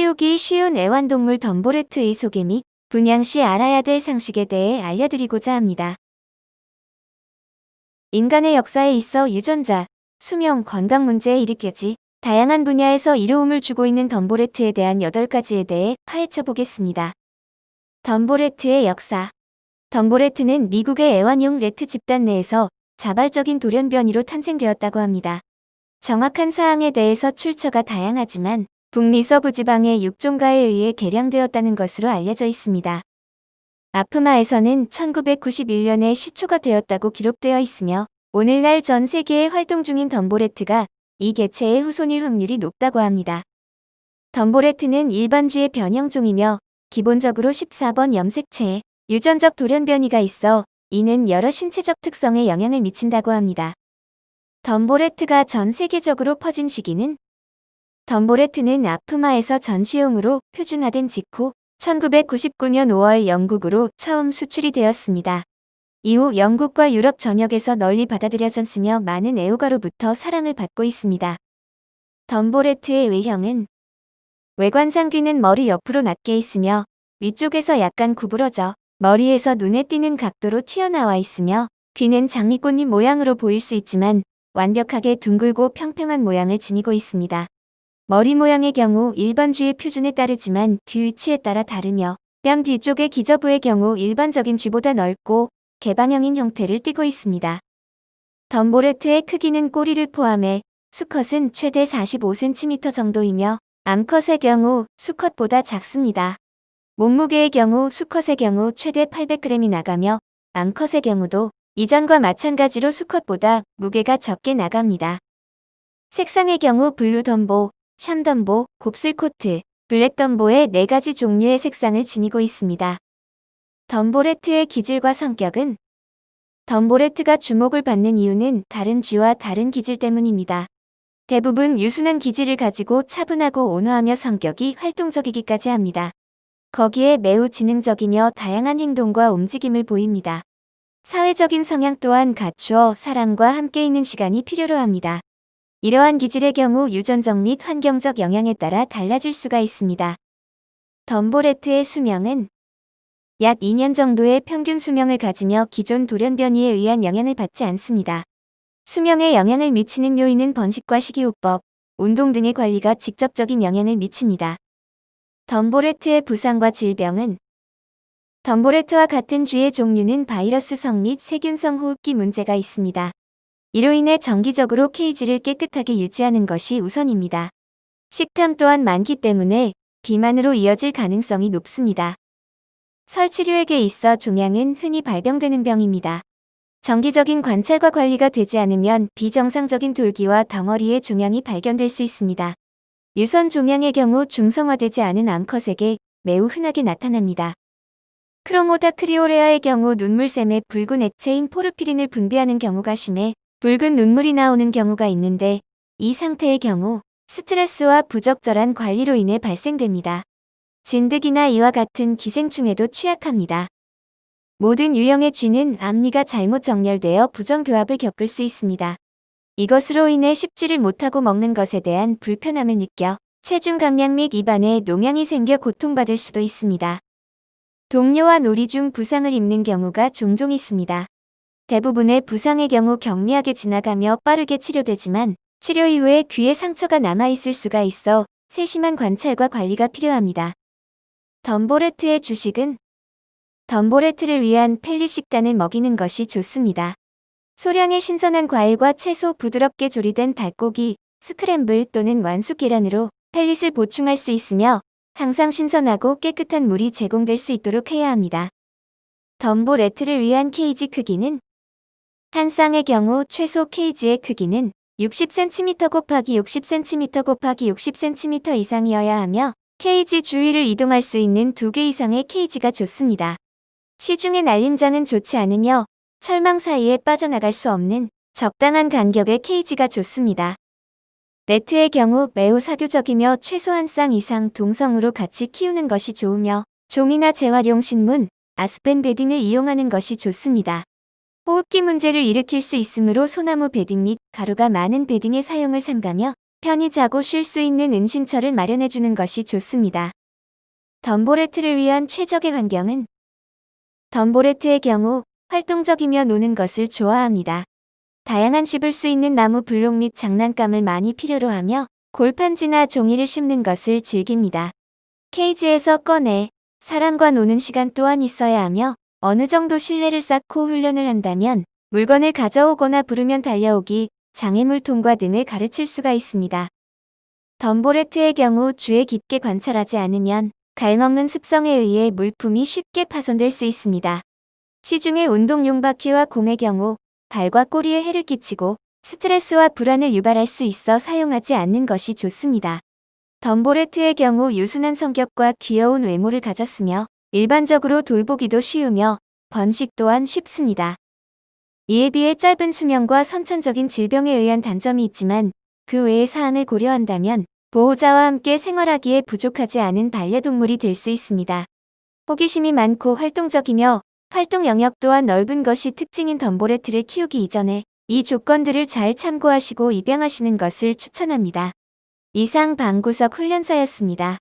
키우기 쉬운 애완동물 덤보레트의 소개 및 분양 시 알아야 될 상식에 대해 알려드리고자 합니다. 인간의 역사에 있어 유전자, 수명, 건강 문제에 이르기까지 다양한 분야에서 이로움을 주고 있는 덤보레트에 대한 8가지에 대해 파헤쳐 보겠습니다. 덤보레트의 역사 덤보레트는 미국의 애완용 레트 집단 내에서 자발적인 돌연변이로 탄생되었다고 합니다. 정확한 사항에 대해서 출처가 다양하지만 북미 서부 지방의 육종가에 의해 개량되었다는 것으로 알려져 있습니다. 아프마에서는 1991년에 시초가 되었다고 기록되어 있으며 오늘날 전 세계에 활동 중인 덤보레트가 이 개체의 후손일 확률이 높다고 합니다. 덤보레트는 일반주의 변형종이며 기본적으로 14번 염색체에 유전적 돌연변이가 있어 이는 여러 신체적 특성에 영향을 미친다고 합니다. 덤보레트가 전 세계적으로 퍼진 시기는 덤보레트는 아프마에서 전시용으로 표준화된 직후 1999년 5월 영국으로 처음 수출이 되었습니다. 이후 영국과 유럽 전역에서 널리 받아들여졌으며 많은 애호가로부터 사랑을 받고 있습니다. 덤보레트의 외형은 외관상 귀는 머리 옆으로 낮게 있으며 위쪽에서 약간 구부러져 머리에서 눈에 띄는 각도로 튀어나와 있으며 귀는 장미꽃잎 모양으로 보일 수 있지만 완벽하게 둥글고 평평한 모양을 지니고 있습니다. 머리 모양의 경우 일반주의 표준에 따르지만 귀 위치에 따라 다르며 뺨 뒤쪽의 기저부의 경우 일반적인 쥐보다 넓고 개방형인 형태를 띠고 있습니다. 덤보레트의 크기는 꼬리를 포함해 수컷은 최대 45cm 정도이며 암컷의 경우 수컷보다 작습니다. 몸무게의 경우 수컷의 경우 최대 800g이 나가며 암컷의 경우도 이전과 마찬가지로 수컷보다 무게가 적게 나갑니다. 색상의 경우 블루 덤보, 샴덤보, 곱슬코트, 블랙 덤보의 4가지 종류의 색상을 지니고 있습니다. 덤보레트의 기질과 성격은 덤보레트가 주목을 받는 이유는 다른 쥐와 다른 기질 때문입니다. 대부분 유순한 기질을 가지고 차분하고 온화하며 성격이 활동적이기까지 합니다. 거기에 매우 지능적이며 다양한 행동과 움직임을 보입니다. 사회적인 성향 또한 갖추어 사람과 함께 있는 시간이 필요로 합니다. 이러한 기질의 경우 유전적 및 환경적 영향에 따라 달라질 수가 있습니다. 덤보레트의 수명은 약 2년 정도의 평균 수명을 가지며 기존 돌연변이에 의한 영향을 받지 않습니다. 수명에 영향을 미치는 요인은 번식과 식이요법, 운동 등의 관리가 직접적인 영향을 미칩니다. 덤보레트의 부상과 질병은 덤보레트와 같은 쥐의 종류는 바이러스성 및 세균성 호흡기 문제가 있습니다. 이로 인해 정기적으로 케이지를 깨끗하게 유지하는 것이 우선입니다. 식탐 또한 많기 때문에 비만으로 이어질 가능성이 높습니다. 설치류에게 있어 종양은 흔히 발병되는 병입니다. 정기적인 관찰과 관리가 되지 않으면 비정상적인 돌기와 덩어리의 종양이 발견될 수 있습니다. 유선 종양의 경우 중성화되지 않은 암컷에게 매우 흔하게 나타납니다. 크로모다 크리오레아의 경우 눈물샘에 붉은 액체인 포르피린을 분비하는 경우가 심해 붉은 눈물이 나오는 경우가 있는데 이 상태의 경우 스트레스와 부적절한 관리로 인해 발생됩니다. 진드기나 이와 같은 기생충에도 취약합니다. 모든 유형의 쥐는 앞니가 잘못 정렬되어 부정교합을 겪을 수 있습니다. 이것으로 인해 씹지를 못하고 먹는 것에 대한 불편함을 느껴 체중 감량 및 입안에 농양이 생겨 고통받을 수도 있습니다. 동료와 놀이 중 부상을 입는 경우가 종종 있습니다. 대부분의 부상의 경우 경미하게 지나가며 빠르게 치료되지만 치료 이후에 귀에 상처가 남아있을 수가 있어 세심한 관찰과 관리가 필요합니다. 덤보레트의 주식은 덤보레트를 위한 펠리 식단을 먹이는 것이 좋습니다. 소량의 신선한 과일과 채소 부드럽게 조리된 닭고기, 스크램블 또는 완숙 계란으로 펠릿을 보충할 수 있으며 항상 신선하고 깨끗한 물이 제공될 수 있도록 해야 합니다. 덤보레트를 위한 케이지 크기는 한 쌍의 경우 최소 케이지의 크기는 60cm 곱하기 60cm 곱하기 60cm 이상이어야 하며 케이지 주위를 이동할 수 있는 두개 이상의 케이지가 좋습니다. 시중의 날림장은 좋지 않으며 철망 사이에 빠져나갈 수 없는 적당한 간격의 케이지가 좋습니다. 네트의 경우 매우 사교적이며 최소 한 쌍 이상 동성으로 같이 키우는 것이 좋으며 종이나 재활용 신문, 아스펜 베딩을 이용하는 것이 좋습니다. 호흡기 문제를 일으킬 수 있으므로 소나무 베딩 및 가루가 많은 베딩의 사용을 삼가며 편히 자고 쉴 수 있는 은신처를 마련해주는 것이 좋습니다. 덤보레트를 위한 최적의 환경은 덤보레트의 경우 활동적이며 노는 것을 좋아합니다. 다양한 씹을 수 있는 나무 블록 및 장난감을 많이 필요로 하며 골판지나 종이를 씹는 것을 즐깁니다. 케이지에서 꺼내 사람과 노는 시간 또한 있어야 하며 어느 정도 신뢰를 쌓고 훈련을 한다면 물건을 가져오거나 부르면 달려오기, 장애물 통과 등을 가르칠 수가 있습니다. 덤보레트의 경우 주에 깊게 관찰하지 않으면 갈먹는 습성에 의해 물품이 쉽게 파손될 수 있습니다. 시중의 운동용 바퀴와 공의 경우 발과 꼬리에 해를 끼치고 스트레스와 불안을 유발할 수 있어 사용하지 않는 것이 좋습니다. 덤보레트의 경우 유순한 성격과 귀여운 외모를 가졌으며 일반적으로 돌보기도 쉬우며 번식 또한 쉽습니다. 이에 비해 짧은 수명과 선천적인 질병에 의한 단점이 있지만 그 외의 사안을 고려한다면 보호자와 함께 생활하기에 부족하지 않은 반려동물이 될 수 있습니다. 호기심이 많고 활동적이며 활동 영역 또한 넓은 것이 특징인 덤보레트를 키우기 이전에 이 조건들을 잘 참고하시고 입양하시는 것을 추천합니다. 이상 방구석 훈련사였습니다.